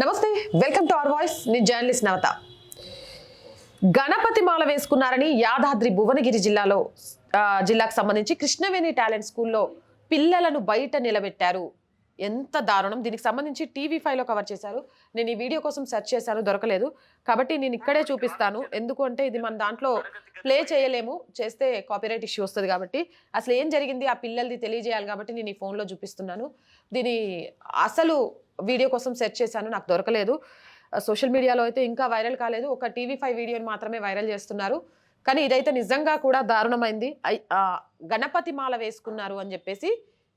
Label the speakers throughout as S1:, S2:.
S1: నమస్తే welcome to our voice. నేను journalist నవత. గణపతి మాల వేసుకున్నారని యాదాద్రి భువనగిరి జిల్లాలో జిల్లాకు సంబంధించి కృష్ణవేణి టాలెంట్ స్కూల్లో పిల్లలను బయట నిలబెట్టారు. ఎంత దారుణం. దీనికి సంబంధించి టీవీ ఫైవ్లో కవర్ చేశారు. నేను ఈ వీడియో కోసం సెర్చ్ చేశాను దొరకలేదు. కాబట్టి నేను ఇక్కడే చూపిస్తాను. ఎందుకు అంటే ఇది మన దాంట్లో ప్లే చేయలేము. చేస్తే కాపీరైట్ ఇష్యూ వస్తుంది కాబట్టి. అసలు ఏం జరిగింది? ఆ పిల్లలది తెలియజేయాలి కాబట్టి నేను ఈ ఫోన్లో చూపిస్తున్నాను. దీని అసలు వీడియో కోసం సెర్చ్ చేశాను నాకు దొరకలేదు. సోషల్ మీడియాలో అయితే ఇంకా వైరల్ కాలేదు. ఒక టీవీ ఫైవ్ వీడియోని మాత్రమే వైరల్ చేస్తున్నారు. కానీ ఇదైతే నిజంగా కూడా దారుణమైంది. గణపతి మాల వేసుకున్నారు అని చెప్పేసి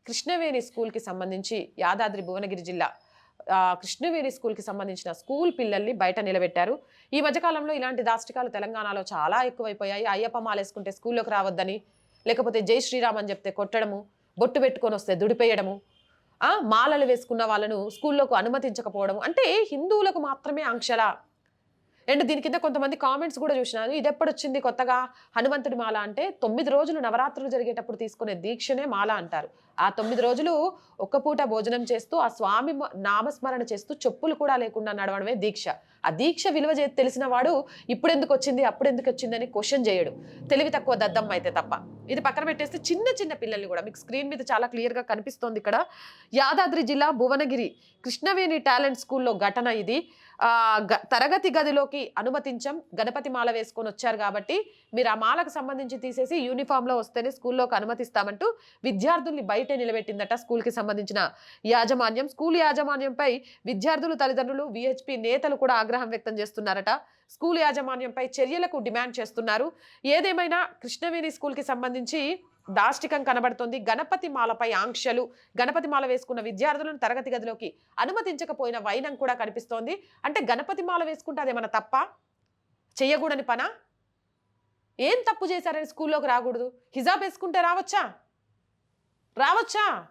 S1: కృష్ణవేణి స్కూల్కి సంబంధించి యాదాద్రి భువనగిరి జిల్లా కృష్ణవేణి స్కూల్కి సంబంధించిన స్కూల్ పిల్లల్ని బయట నిలబెట్టారు. ఈ మధ్యకాలంలో ఇలాంటి దాష్టికాలు తెలంగాణలో చాలా ఎక్కువైపోయాయి. అయ్యప్ప మాల వేసుకుంటే స్కూల్లోకి రావద్దని లేకపోతే జై శ్రీరామ్ అని చెప్తే కొట్టడము బొట్టు పెట్టుకొని వస్తే దుడిపేయడము మాలలు వేసుకున్న వాళ్ళను స్కూల్లోకి అనుమతించకపోవడం. అంటే హిందువులకు మాత్రమే ఆంక్షల? అండ్ దీని కింద కొంతమంది కామెంట్స్ కూడా చూసినారు ఇది ఎప్పుడొచ్చింది కొత్తగా? హనుమంతుడి మాల అంటే తొమ్మిది రోజులు నవరాత్రులు జరిగేటప్పుడు తీసుకునే దీక్షనే మాల అంటారు. ఆ తొమ్మిది రోజులు ఒక్క పూట భోజనం చేస్తూ ఆ స్వామి నామస్మరణ చేస్తూ చెప్పులు కూడా లేకుండా నడవడమే దీక్ష. ఆ దీక్ష విలువ చే- తెలిసిన వాడు ఇప్పుడు ఎందుకు వచ్చింది అప్పుడు ఎందుకు వచ్చింది క్వశ్చన్ చేయడు. తెలివి తక్కువ దద్దమ్మ అయితే తప్ప. ఇది పక్కన పెట్టేస్తే చిన్న చిన్న పిల్లల్ని కూడా మీకు స్క్రీన్ మీద చాలా క్లియర్గా కనిపిస్తోంది ఇక్కడ. యాదాద్రి జిల్లా భువనగిరి కృష్ణవేణి టాలెంట్ స్కూల్లో ఘటన ఇది. గ- తరగతి గదిలోకి అనుమతించం గణపతి మాల వేసుకొని వచ్చారు కాబట్టి మీరు ఆ మాలకు సంబంధించి తీసేసి యూనిఫామ్లో వస్తేనే స్కూల్లోకి అనుమతిస్తామంటూ విద్యార్థుల్ని బయట నిలబెట్టిందట స్కూల్కి సంబంధించిన యాజమాన్యం. స్కూల్ యాజమాన్యంపై విద్యార్థులు తల్లిదండ్రులు విహెచ్పి నేతలు కూడా ఆగ్రహం వ్యక్తం చేస్తున్నారట. స్కూల్ యాజమాన్యంపై చర్యలకు డిమాండ్ చేస్తున్నారు. ఏదేమైనా కృష్ణవేణి స్కూల్కి సంబంధించి దాష్టికం కనబడుతోంది. గణపతి మాలపై ఆంక్షలు గణపతి మాల వేసుకున్న విద్యార్థులను తరగతి గదిలోకి అనుమతించకపోయిన వైనం కూడా కనిపిస్తోంది. అంటే గణపతి మాల వేసుకుంటే అదేమన్నా తప్ప? చెయ్యకూడని పనా? ఏం తప్పు చేశారని స్కూల్లోకి రాకూడదు? హిజాబ్ వేసుకుంటే రావచ్చా? రావచ్చా?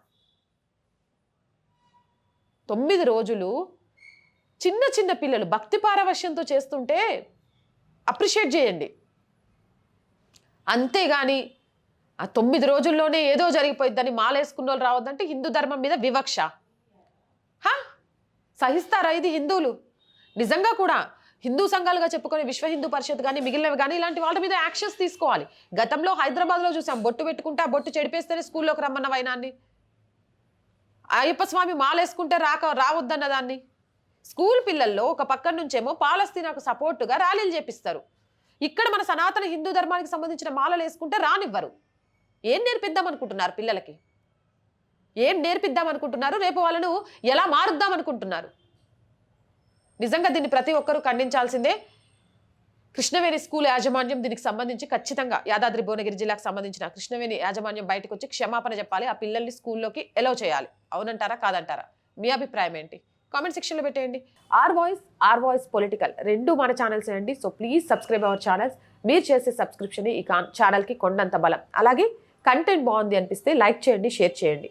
S1: తొమ్మిది రోజులు చిన్న చిన్న పిల్లలు భక్తి పారవశ్యంతో చేస్తుంటే అప్రిషియేట్ చేయండి. అంతేగాని ఆ తొమ్మిది రోజుల్లోనే ఏదో జరిగిపోయిద్దని మాలేసుకున్న వాళ్ళు రావద్దంటే హిందూ ధర్మం మీద వివక్ష. హా? సహిస్తారా ఇది హిందువులు? నిజంగా కూడా హిందూ సంఘాలుగా చెప్పుకొని విశ్వ హిందూ పరిషత్ కానీ మిగిలినవి కానీ ఇలాంటి వాళ్ళ మీద యాక్షన్స్ తీసుకోవాలి. గతంలో హైదరాబాద్లో చూసాం బొట్టు పెట్టుకుంటే ఆ బొట్టు చెడిపేస్తేనే స్కూల్లోకి రమ్మన్న వైనాన్ని. అయ్యప్ప స్వామి మాలేసుకుంటే రాక రావద్దన్న దాన్ని. స్కూల్ పిల్లల్లో ఒక పక్కన నుంచేమో పాలస్తీనాకు సపోర్టుగా ర్యాలీలు చేపిస్తారు. ఇక్కడ మన సనాతన హిందూ ధర్మానికి సంబంధించిన మాలలు వేసుకుంటే రానివ్వరు. ఏం నేర్పిద్దాం అనుకుంటున్నారు పిల్లలకి? ఏం నేర్పిద్దాం అనుకుంటున్నారు రేపు వాళ్ళను ఎలా మారుద్దాం అనుకుంటున్నారు నిజంగా దీన్ని ప్రతి ఒక్కరూ ఖండించాల్సిందే. కృష్ణవేణి స్కూల్ యాజమాన్యం దీనికి సంబంధించి ఖచ్చితంగా యాదాద్రి భువనగిరి జిల్లాకు సంబంధించిన కృష్ణవేణి యాజమాన్యం బయటకు వచ్చి క్షమాపణ చెప్పాలి. ఆ పిల్లల్ని స్కూల్లోకి ఎలో చేయాలి. అవునంటారా? కాదంటారా? మీ అభిప్రాయం ఏంటి? కామెంట్ సెక్షన్లో పెట్టేయండి. R voice R voice political రెండు మన ఛానల్స్ అండి. So please subscribe our channels మీరు చేసే సబ్స్క్రిప్షన్ ఈ ఛానల్కి కొండంత బలం. అలాగే కంటెంట్ బాగుంది అనిపిస్తే లైక్ చేయండి షేర్ చేయండి.